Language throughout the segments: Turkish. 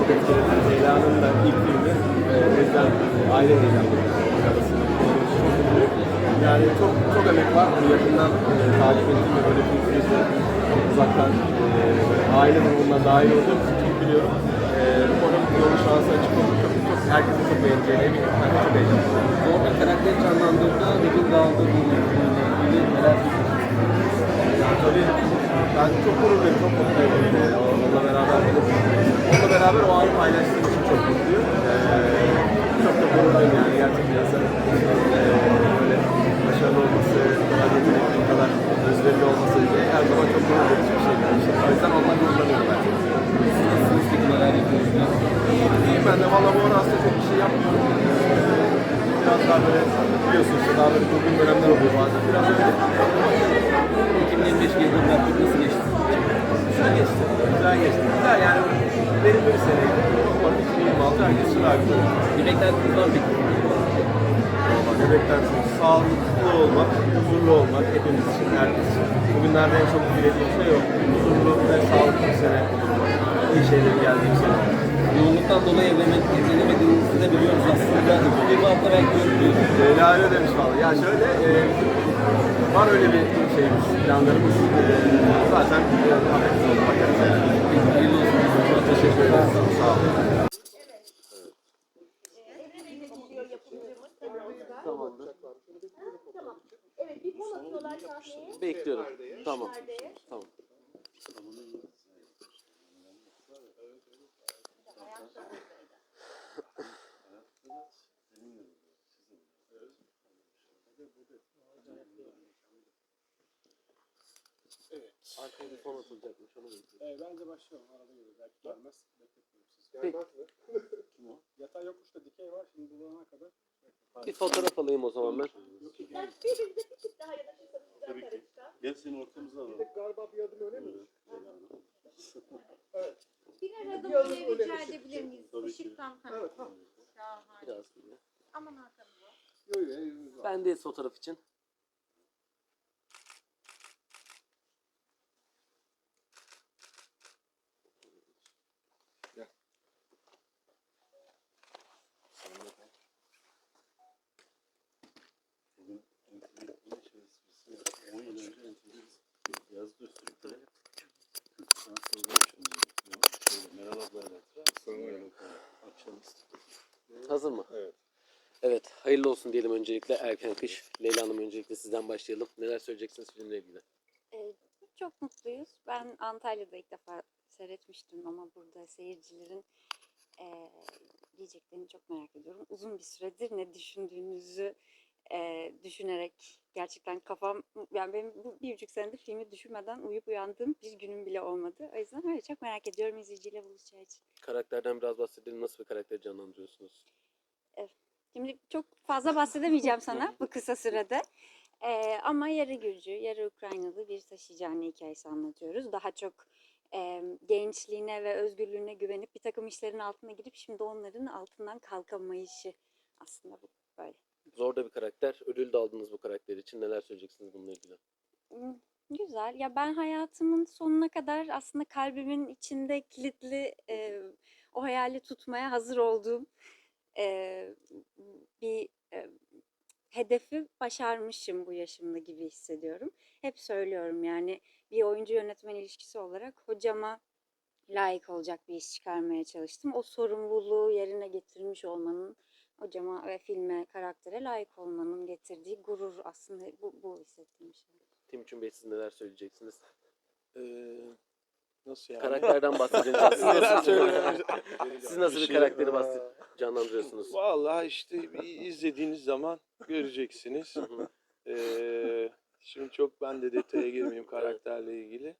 çok etkiledi. Leyla'nın da ilk filmi. E, o yüzden aile heyecanlıyım. Arasında. Yani çok çok emek var. Bunu yakından e, takip ettiğim ve böyle bir süreçte uzaktan e, böyle aile durumundan daha iyi olduğum için çok biliyorum. E, umarım yolu şansı açık olur. Çok, çok, herkesin çok beğeneceğine eminim. Ben çok heyecanlıyım. Orada karakteri canlandırdı, aldı bu ilgili neler Yani tabii ben çok gururluyum, çok mutluyum. Onunla beraber onunla beraber o anı paylaştığım için çok mutluyum. Ee, çok da gururluyum yani gerçekten insan ee, böyle başarılı olması, kadar yetenekli, kadar özverili olması her zaman çok gurur bir şey için. O yüzden ondan gururlanıyorum ben. Siz nasılsınız peki neler yapıyorsunuz? İyiyim ben de valla bu ara aslında çok bir şey yapmıyorum. Ee, biraz daha böyle biliyorsun işte daha böyle durgun dönemler oluyor bazen. Biraz öyle 2025 yılında bıraktık nasıl geçti? Güzel geçti. Güzel geçti. Güzel yani benim bir seneydi. Umarım 2026 herkes için daha güzel. Bir beklentiniz var mı ne beklersiniz? Sağlıklı olmak, huzurlu olmak hepimiz için, herkes için. Bugünlerde en çok dilediğim şey o. Huzurlu ve sağlıklı bir sene olmak. İyi şeylerin geldiği bir sene. Yoğunluktan dolayı evlemek, evlenemediğinizi de biliyoruz aslında. Bir hafta belki görmüyoruz. Leyla öyle demiş valla. Ya şöyle, e, var öyle bir şeyimiz, planlarımız. E, zaten e, haberiniz oldu bakarız yani. Hayırlı olsun. Teşekkür ederim. Sağ olun. Tamamdır. Tamam. Evet bir fon atıyorlar. Tamam. Perdeye. Tamam. Arkaya bir fon atılacakmış. Onu bekliyorum. Ee, bence başlayalım. Arada gelir. Belki gelmez. Bekletmiyorum sizi. Peki. Yatay yokmuş da dikey var. Şimdi bulana kadar. Bir fotoğraf alayım o zaman ben. Ben birbirinize bir çift daha yanaşırsanız güzel kare çıkar. Gel seni ortamıza alalım. Galiba bir adım öne mi? Birer adım öne rica edebilir miyiz? Tabii ki. Işıktan ha. Evet. Ha. Şahane. Biraz böyle. Aman arkamıza. Yok yok. evimiz var. Ben de fotoğraf için. Bugün NTV yine şey esprisi. 10 yıl önce NTV yazdı üstüne. Sana sormuştum. Şöyle Meral ablayla. Sonra akşamüstü. Hazır mı? Evet. Evet. Hayırlı olsun diyelim öncelikle. Erken kış. Leyla Hanım öncelikle sizden başlayalım. Neler söyleyeceksiniz filmle ilgili? Ee, çok mutluyuz. Ben Antalya'da ilk defa seyretmiştim ama burada seyircilerin eee diyeceklerini çok merak ediyorum. Uzun bir süredir ne düşündüğünüzü eee, düşünerek gerçekten kafam yani benim bu bir buçuk senedir filmi düşünmeden uyuyup uyandığım bir günüm bile olmadı. O yüzden öyle çok merak ediyorum izleyiciyle buluşacağı için. Karakterden biraz bahsedelim. Nasıl bir karakter canlandırıyorsunuz? Şimdi çok fazla bahsedemeyeceğim sana bu kısa sürede. Ee, ama yarı Gürcü, yarı Ukraynalı bir taşıyıcı anne hikayesi anlatıyoruz. Daha çok e, gençliğine ve özgürlüğüne güvenip bir takım işlerin altına girip şimdi onların altından kalkamayışı aslında bu böyle. Zor da bir karakter. Ödül de aldınız bu karakter için. Neler söyleyeceksiniz bununla ilgili? Hmm, Güzel. Ya ben hayatımın sonuna kadar aslında kalbimin içinde kilitli e, o hayali tutmaya hazır olduğum e, bir e, hedefi başarmışım bu yaşımda gibi hissediyorum. Hep söylüyorum yani bir oyuncu yönetmen ilişkisi olarak hocama layık olacak bir iş çıkarmaya çalıştım. O sorumluluğu yerine getirmiş olmanın hocama ve filme, karaktere layık olmanın getirdiği gurur aslında bu, bu hissettiğim şey. Timuçin Bey siz neler söyleyeceksiniz? Ee, nasıl yani? Karakterden bahsedeceğiz. Siz nasıl, Söylememiz- siz nasıl bir şey- karakteri bahset, canlandırıyorsunuz? Vallahi işte bir izlediğiniz zaman göreceksiniz. Ee, şimdi çok ben de detaya girmeyeyim karakterle ilgili.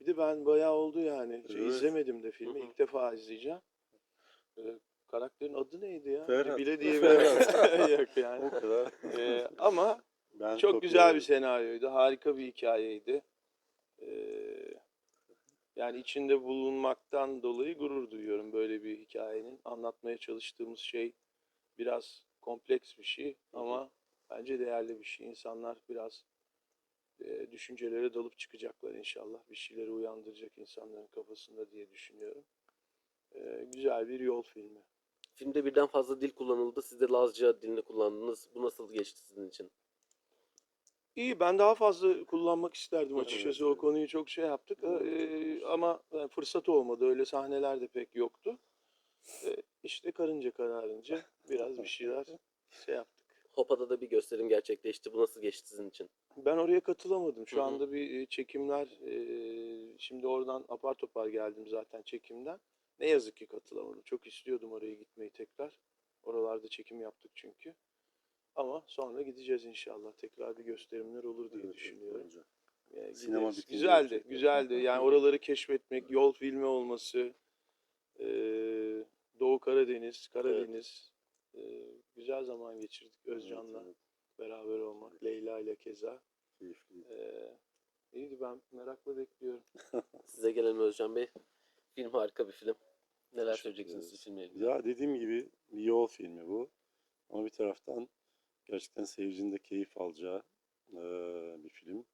Bir de ben bayağı oldu yani. Şey, Evet. izlemedim de filmi. İlk defa izleyeceğim. Ee, karakterin adı neydi ya? Ferhat. Bile diyebilirim. Yok yani. O kadar. Ee, ama Ben çok güzel bir senaryoydu. Harika bir hikayeydi. Yani içinde bulunmaktan dolayı gurur duyuyorum böyle bir hikayenin. Anlatmaya çalıştığımız şey biraz kompleks bir şey ama bence değerli bir şey. İnsanlar biraz e, düşüncelere dalıp çıkacaklar inşallah. Bir şeyleri uyandıracak insanların kafasında diye düşünüyorum. E, güzel bir yol filmi. Filmde birden fazla dil kullanıldı. Siz de Lazca dilini kullandınız. Bu nasıl geçti sizin için? İyi ben daha fazla kullanmak isterdim Evet, açıkçası. evet. O konuyu çok şey yaptık. E, ama e, fırsat olmadı. Öyle sahneler de pek yoktu. E, işte karınca kararınca biraz bir şeyler şey yaptık. Hopa'da da bir gösterim gerçekleşti. Bu nasıl geçti sizin için? Ben oraya katılamadım. Şu Hı hı. anda bir e, çekimler, e, şimdi oradan apar topar geldim zaten çekimden. Ne yazık ki katılamadım. Çok istiyordum oraya gitmeyi tekrar. Oralarda çekim yaptık çünkü. Ama sonra gideceğiz inşallah. Tekrar bir gösterimler olur diye Evet, evet, düşünüyorum. Yani Sinema gideriz. Güzeldi, güzeldi. Yani oraları keşfetmek, yol filmi olması, e, Doğu Karadeniz, Karadeniz. e, güzel zaman geçirdik Özcan'la Evet, evet, beraber olmak. Leyla ile keza. keyifliydi. Ee, iyiydi ben merakla bekliyorum. Size gelelim Özcan Bey. Film harika bir film. Neler söyleyeceksiniz siz filmle ilgili? Ya dediğim gibi bir yol filmi bu. Ama bir taraftan gerçekten seyircinin de keyif alacağı eee, bir film.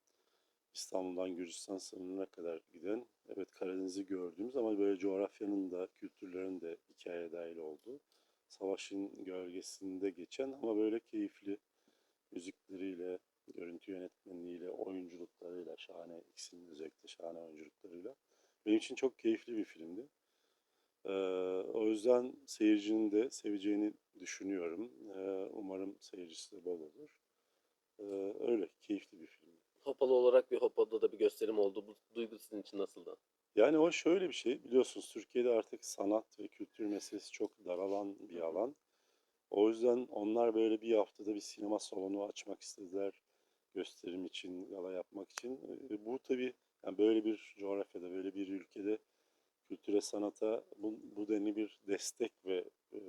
İstanbul'dan Gürcistan sınırına kadar giden, evet Karadeniz'i gördüğümüz ama böyle coğrafyanın da kültürlerin de hikayeye dahil olduğu, savaşın gölgesinde geçen ama böyle keyifli müzikleriyle, görüntü yönetmenliğiyle, oyunculuklarıyla, şahane ikisinin özellikle şahane oyunculuklarıyla. Benim için çok keyifli bir filmdi. Ee, o yüzden seyircinin de seveceğini düşünüyorum. Ee, umarım seyircisi de bol olur. Ee, öyle keyifli bir film. Hopalı olarak bir Hopa'da da bir gösterim oldu. Bu duygu sizin için nasıldı? Yani o şöyle bir şey biliyorsunuz Türkiye'de artık sanat ve kültür meselesi çok daralan bir alan. O yüzden onlar böyle bir haftada bir sinema salonu açmak istediler gösterim için, gala yapmak için. Ee, Bu tabii yani böyle bir coğrafyada, böyle bir ülkede kültüre, sanata bu, bu denli bir destek ve e,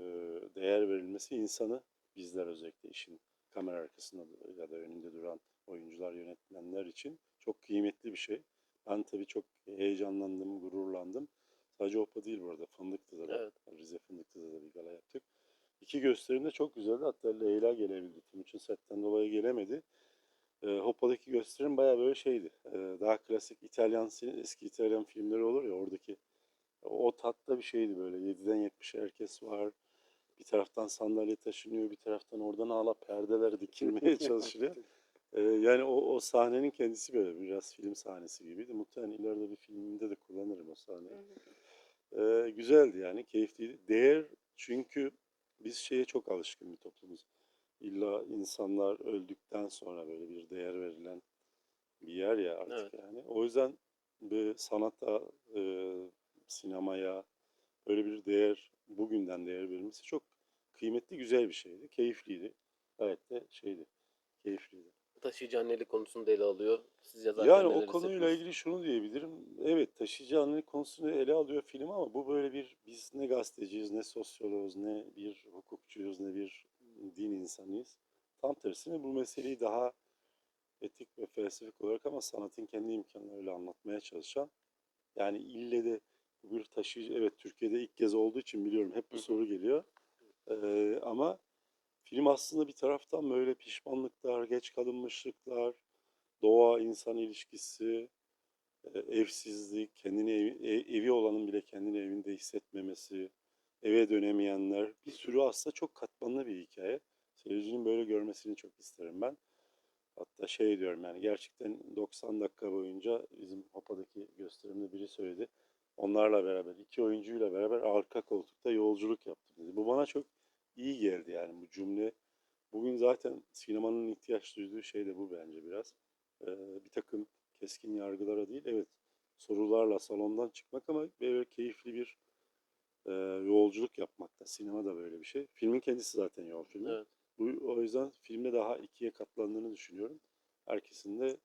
değer verilmesi insanı bizler özellikle işin kamera arkasında ya da önünde duran oyuncular, yönetmenler için çok kıymetli bir şey. Ben tabii çok heyecanlandım, gururlandım. Sadece Hopa değil bu arada, Fındıklı'da da, Evet. Rize Fındıklı'da da bir gala yaptık. İki gösterim de çok güzeldi. Hatta Leyla gelebildi. Timuçin setten dolayı gelemedi. E, Hoppa'daki gösterim bayağı böyle şeydi. E, daha klasik İtalyan, eski İtalyan filmleri olur ya oradaki. O tatta bir şeydi böyle. 7'den 70'e herkes var. Bir taraftan sandalye taşınıyor, bir taraftan oradan hala perdeler dikilmeye çalışılıyor. Ee, yani o, o sahnenin kendisi böyle biraz film sahnesi gibiydi. Muhtemelen ileride bir filmimde de kullanırım o sahneyi. Ee, güzeldi yani, keyifliydi. Değer çünkü biz şeye çok alışkın bir toplumuz. İlla insanlar öldükten sonra böyle bir değer verilen bir yer ya artık Evet. yani. O yüzden bir sanata, e, sinemaya böyle bir değer, bugünden değer verilmesi çok kıymetli, güzel bir şeydi. Keyifliydi. Gayet de şeydi, keyifliydi. Taşıyıcı annelik konusunu da ele alıyor. Siz yazarken Yani o konuyla ilgili şunu diyebilirim. Evet taşıyıcı annelik konusunu ele alıyor film ama bu böyle bir biz ne gazeteciyiz, ne sosyoloğuz, ne bir hukukçuyuz, ne bir din insanıyız. Tam tersine bu meseleyi daha etik ve felsefik olarak ama sanatın kendi imkanlarıyla anlatmaya çalışan yani ille de bir taşıyıcı evet Türkiye'de ilk kez olduğu için biliyorum hep bu soru geliyor. Ee, ama film aslında bir taraftan böyle pişmanlıklar, geç kalınmışlıklar, doğa insan ilişkisi, e, evsizlik, kendini evi, e- evi olanın bile kendini evinde hissetmemesi, eve dönemeyenler bir sürü aslında çok katmanlı bir hikaye. Seyircinin böyle görmesini çok isterim ben. Hatta şey diyorum yani gerçekten 90 dakika boyunca bizim Hopa'daki gösterimde biri söyledi. Onlarla beraber, iki oyuncuyla beraber arka koltukta yolculuk yaptım dedi. Bu bana çok iyi geldi yani bu cümle. Bugün zaten sinemanın ihtiyaç duyduğu şey de bu bence biraz. Ee, bir takım keskin yargılara değil, evet sorularla salondan çıkmak ama böyle keyifli bir e, yolculuk yapmak da. Sinema da böyle bir şey. Filmin kendisi zaten yol filmi. Evet. Bu, o yüzden filmde daha ikiye katlandığını düşünüyorum. Herkesin de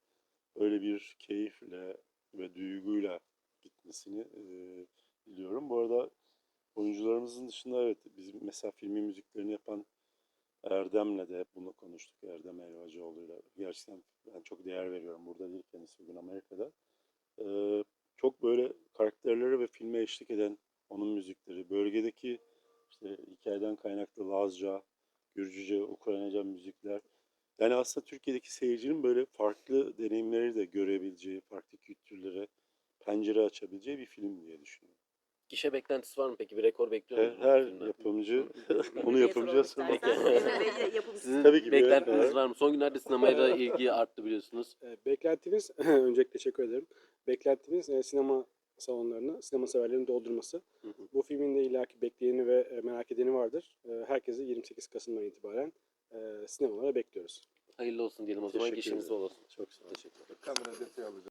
öyle bir keyifle ve duyguyla gitmesini e, diliyorum. Bu arada oyuncularımızın dışında evet bizim mesela filmin müziklerini yapan Erdem'le de hep bunu konuştuk. Erdem Elvacıoğlu'yla. Gerçekten ben çok değer veriyorum. Burada değil kendisi bugün Amerika'da. Ee, çok böyle karakterlere ve filme eşlik eden onun müzikleri. Bölgedeki işte hikayeden kaynaklı Lazca, Gürcüce, Ukraynaca müzikler. Yani aslında Türkiye'deki seyircinin böyle farklı deneyimleri de görebileceği, farklı kültürlere pencere açabileceği bir film diye düşünüyorum. Gişe beklentisi var mı peki? Bir rekor bekliyor Her, musunuz? her yapımcı onu yapımcıya sormak. Sizin Tabii ki bir- beklentiniz evet. var mı? Son günlerde sinemaya ilgi arttı biliyorsunuz. E, beklentimiz, öncelikle teşekkür ederim. Beklentimiz e, sinema salonlarını, sinema severlerini doldurması. Hı hı. Bu filmin de illaki bekleyeni ve e, merak edeni vardır. E, herkesi 28 Kasım'dan itibaren e, sinemalara bekliyoruz. Hayırlı olsun diyelim o zaman. Teşekkür ederim. bol olsun. Çok sağ olun. Teşekkür ederim. Kamera detayı alacağım.